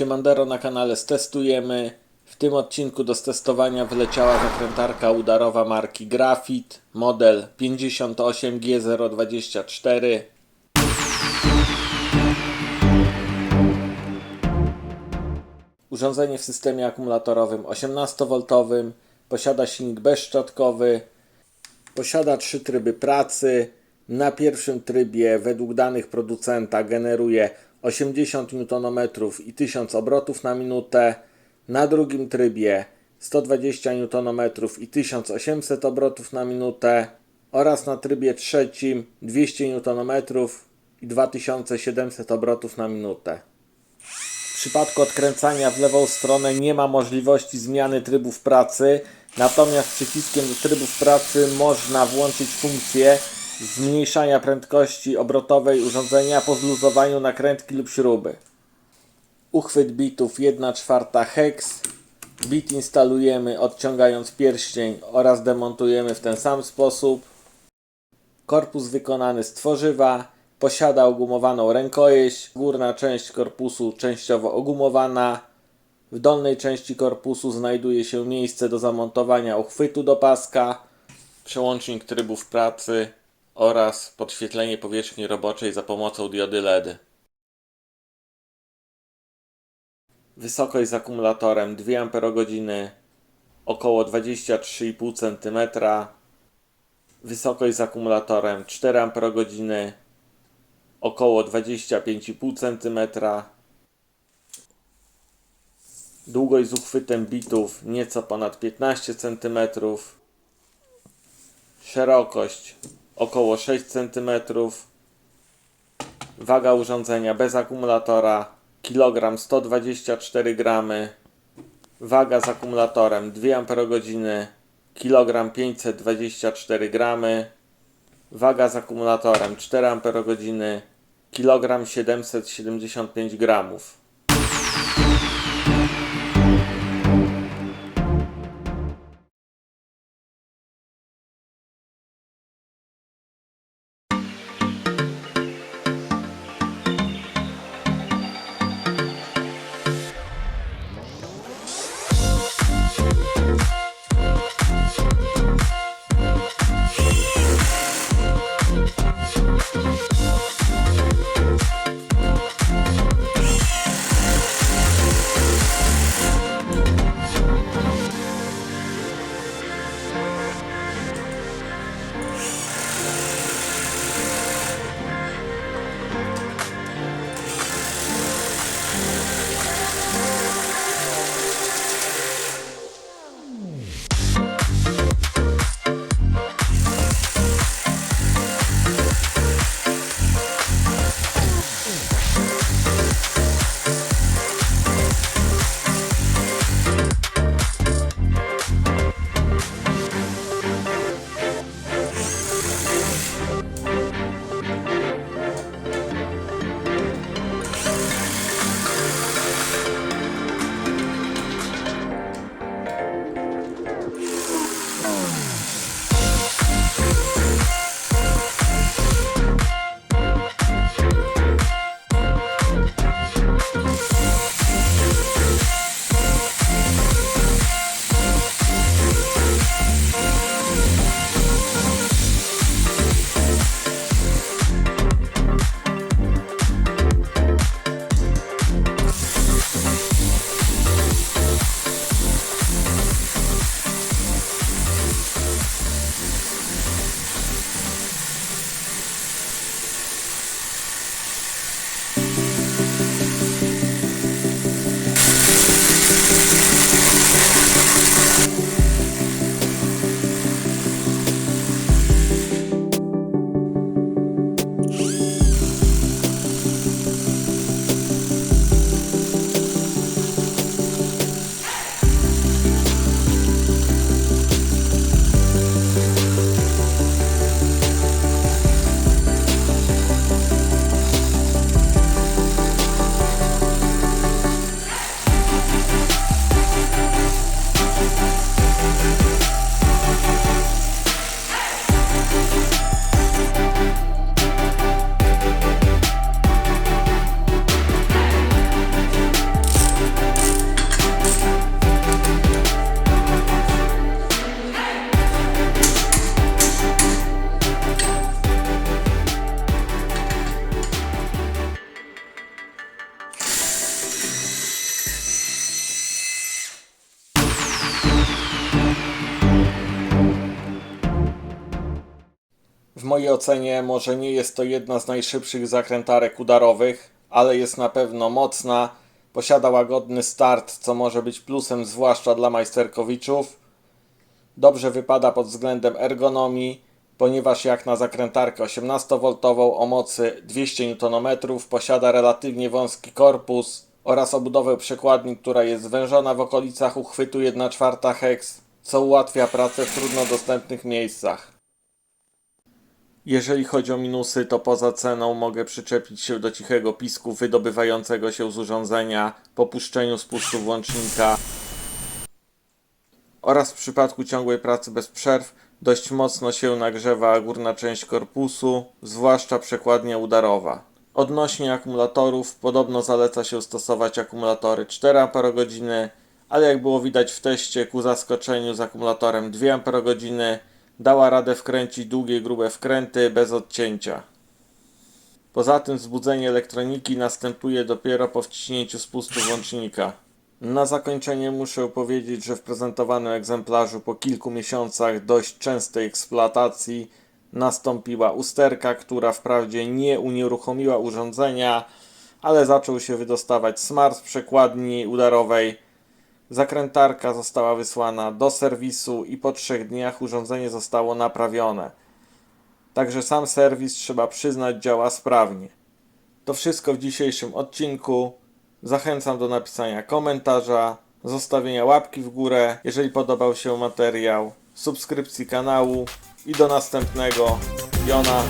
Siemandero na kanale stestujemy. W tym odcinku do testowania wyleciała zakrętarka udarowa marki Grafit, model 58G024. Urządzenie w systemie akumulatorowym 18V, posiada silnik bezszczotkowy, posiada trzy tryby pracy. Na pierwszym trybie według danych producenta generuje 80 Nm i 1000 obrotów na minutę. Na drugim trybie 120 Nm i 1800 obrotów na minutę. Oraz na trybie trzecim 200 Nm i 2700 obrotów na minutę. W przypadku odkręcania w lewą stronę nie ma możliwości zmiany trybów pracy, natomiast przyciskiem do trybów pracy można włączyć funkcję zmniejszania prędkości obrotowej urządzenia po zluzowaniu nakrętki lub śruby. Uchwyt bitów 1 czwarta hex. Bit instalujemy odciągając pierścień oraz demontujemy w ten sam sposób. Korpus wykonany z tworzywa. Posiada ogumowaną rękojeść. Górna część korpusu częściowo ogumowana. W dolnej części korpusu znajduje się miejsce do zamontowania uchwytu do paska, przełącznik trybów pracy oraz podświetlenie powierzchni roboczej za pomocą diody LED. Wysokość z akumulatorem 2 Ah, około 23,5 cm. Wysokość z akumulatorem 4 Ah, około 25,5 cm. Długość z uchwytem bitów nieco ponad 15 cm. Szerokość około 6 cm. Waga urządzenia bez akumulatora kilogram 124 gramy. Waga z akumulatorem 2 Ah, kilogram 524 gramy. Waga z akumulatorem 4 Ah, kilogram 775 gramów. W mojej ocenie może nie jest to jedna z najszybszych zakrętarek udarowych, ale jest na pewno mocna, posiada łagodny start, co może być plusem zwłaszcza dla majsterkowiczów. Dobrze wypada pod względem ergonomii, ponieważ jak na zakrętarkę 18V o mocy 200 Nm posiada relatywnie wąski korpus oraz obudowę przekładni, która jest zwężona w okolicach uchwytu 1,4 hex, co ułatwia pracę w trudno dostępnych miejscach. Jeżeli chodzi o minusy, to poza ceną mogę przyczepić się do cichego pisku wydobywającego się z urządzenia po puszczeniu spustu włącznika oraz w przypadku ciągłej pracy bez przerw dość mocno się nagrzewa górna część korpusu, zwłaszcza przekładnia udarowa. Odnośnie akumulatorów, podobno zaleca się stosować akumulatory 4 Ah, ale jak było widać w teście, ku zaskoczeniu z akumulatorem 2 Ah dała radę wkręcić długie, grube wkręty bez odcięcia. Poza tym wzbudzenie elektroniki następuje dopiero po wciśnięciu spustu włącznika. Na zakończenie muszę powiedzieć, że w prezentowanym egzemplarzu po kilku miesiącach dość częstej eksploatacji nastąpiła usterka, która wprawdzie nie unieruchomiła urządzenia, ale zaczął się wydostawać smar z przekładni udarowej. Zakrętarka została wysłana do serwisu i po trzech dniach urządzenie zostało naprawione. Także sam serwis trzeba przyznać działa sprawnie. To wszystko w dzisiejszym odcinku. Zachęcam do napisania komentarza, zostawienia łapki w górę, jeżeli podobał się materiał, subskrypcji kanału i do następnego. Jona.